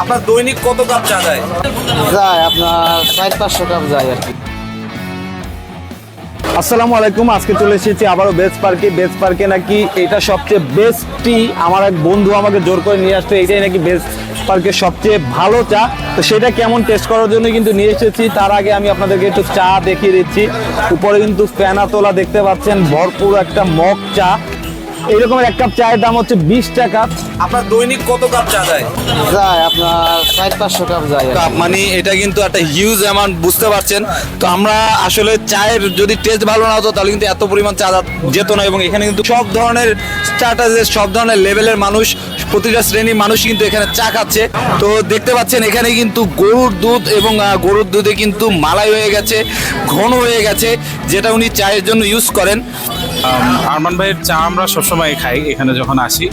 আপনার দৈনিক কত কাপ চা যায় যায় আপনার সাড়ে পাঁচশো কাপ যায় আর কি। আসসালামু আলাইকুম আজকে চলে এসেছি আবারও বেস্ট পার্কে। বেস্ট পার্কে নাকি এটা সবচেয়ে বেস্ট টি আমার এক বন্ধু আমাকে জোর করে নিয়ে আসতো এটাই নাকি বেস্ট পার্কের সবচেয়ে ভালো চা। তো সেটা কেমন টেস্ট করার জন্য কিন্তু নিয়ে এসেছি তার আগে আমি আপনাদেরকে একটু চা দেখিয়ে দিচ্ছি। উপরে কিন্তু ফেনা তোলা দেখতে পাচ্ছেন ভরপুর একটা মগ চা। এইরকমের এক কাপ চায়ের দাম হচ্ছে বিশ টাকা। আপনার দৈনিক কত কাপ চা দেয়? যায় আপনার চার পাঁচশো কাপ যায় কাপ মানে এটা কিন্তু একটা হিউজ অ্যামাউন্ট বুঝতে পারছেন? তো আমরা আসলে চায়ের যদি টেস্ট ভালো না হতো তাহলে কিন্তু এত পরিমাণ চা যেত না। এবং এখানে কিন্তু সব ধরনের স্টার্টাসের সব ধরনের লেভেলের মানুষ প্রতিটা শ্রেণির মানুষ কিন্তু এখানে চা খাচ্ছে। তো দেখতে পাচ্ছেন এখানে কিন্তু গরুর দুধ এবং গরুর দুধে কিন্তু মালাই হয়ে গেছে ঘন হয়ে গেছে যেটা উনি চায়ের জন্য ইউজ করেন। আরমান ভাইয়ের চা আমরা সবসময় খাই এখানে যখন আসি।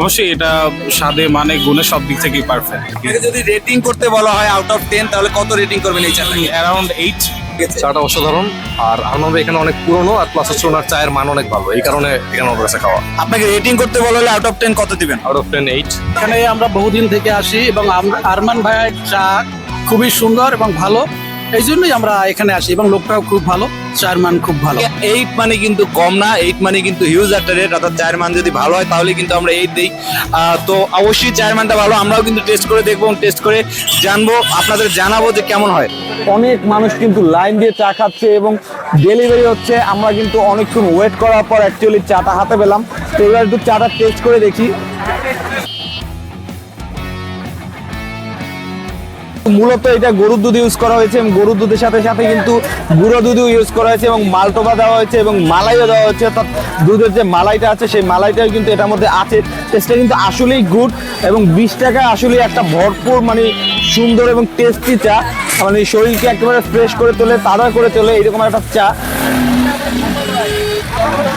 অবশ্যই এটা স্বাদে মানে গুণে সব দিক থেকেই পারফেক্ট যদি রেটিং করতে বলা হয় আউট অফ টেন তাহলে কত রেটিং করবেন এই চাটাকে? অ্যারাউন্ড এইট চাটা অসাধারণ। আর আনন্দ এখানে অনেক পুরনো আর প্লাস হচ্ছে ওনার চায়ের মান অনেক ভালো। এই কারণে এখানে কাছে খাওয়া। আপনাকে রেটিং করতে বলা হলে আউট অফ টেন কত দিবেন? আউট অফ টেন এইট এখানে আমরা বহুদিন থেকে আসি এবং আরমান ভাইয়ের চা খুবই সুন্দর এবং ভালো। এই জন্যই আমরা এখানে আসি এবং লোকটাও খুব ভালো চার মান খুব ভালো। এইট মানে কিন্তু কম না এইট মানে কিন্তু হিউজ একটা রেট অর্থাৎ চায়ের মান যদি ভালো হয় তাহলে কিন্তু আমরা এইট দিই। তো অবশ্যই চায়ের মানটা ভালো আমরাও কিন্তু টেস্ট করে দেখব এবং টেস্ট করে জানব আপনাদের জানাব যে কেমন হয়। অনেক মানুষ কিন্তু লাইন দিয়ে চা খাচ্ছে এবং ডেলিভারি হচ্ছে আমরা কিন্তু অনেকক্ষণ ওয়েট করার পর অ্যাকচুয়ালি চাটা হাতে পেলাম। তো এবার একটু চাটা টেস্ট করে দেখি। মূলত এটা গরুর দুধ ইউজ করা হয়েছে এবং গরুর দুধের সাথে সাথে কিন্তু গুঁড়ো দুধও ইউজ করা হয়েছে এবং মালটোবা দেওয়া হয়েছে এবং মালাইও দেওয়া হয়েছে। অর্থাৎ দুধের যে মালাইটা আছে, সেই মালাইটাও কিন্তু এটার মধ্যে আছে। টেস্টটা কিন্তু আসলেই গুড এবং বিশ টাকা আসলে একটা ভরপুর মানে সুন্দর এবং টেস্টি চা। মানে শরীরকে একেবারে ফ্রেশ করে তোলে, তাজা করে তোলে, এরকম একটা চা।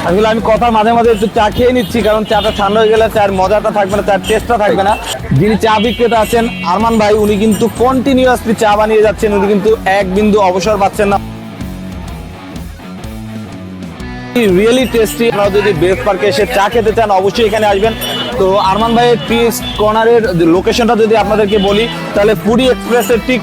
আসলে আমি কথার মাঝে মাঝে একটু চা খেয়ে নিচ্ছি, কারণ চাটা ঠান্ডা হয়ে গেলে চায়ের মজাটা থাকবে না চার টেস্টটা থাকবে না। যিনি চা বিক্রেতা আছেন, আরমান ভাই, উনি কিন্তু কন্টিনিউয়াসলি চা বানিয়ে যাচ্ছেন, উনি কিন্তু এক বিন্দু অবসর পাচ্ছেন না। রিয়েলি টেস্টি আপনারা যদি বেস পার্কে এসে চা খেতে চান, অবশ্যই এখানে আসবেন। তো আরমান ভাইয়ের টি কর্নারের লোকেশনটা যদি আপনাদেরকে বলি, তাহলে পুরী এক্সপ্রেসের ঠিক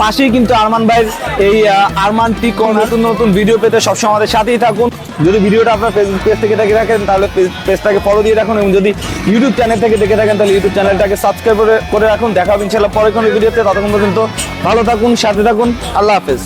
পাশেই কিন্তু আরমান ভাইয়ের এই আরমান টি কর্নার নতুন নতুন ভিডিও পেতে সবসময় আমাদের সাথেই থাকুন। যদি ভিডিওটা আপনার ফেসবুক পেজ থেকে দেখে রাখেন তাহলে পেজটাকে ফলো দিয়ে রাখুন এবং যদি ইউটিউব চ্যানেল থেকে দেখে থাকেন, তাহলে ইউটিউব চ্যানেলটাকে সাবস্ক্রাইব করে করে রাখুন। দেখা হবে ইনশাল্লাহ পরে কোনো ভিডিওতে ততক্ষণ পর্যন্ত ভালো থাকুন, সাথে থাকুন। আল্লাহ হাফেজ।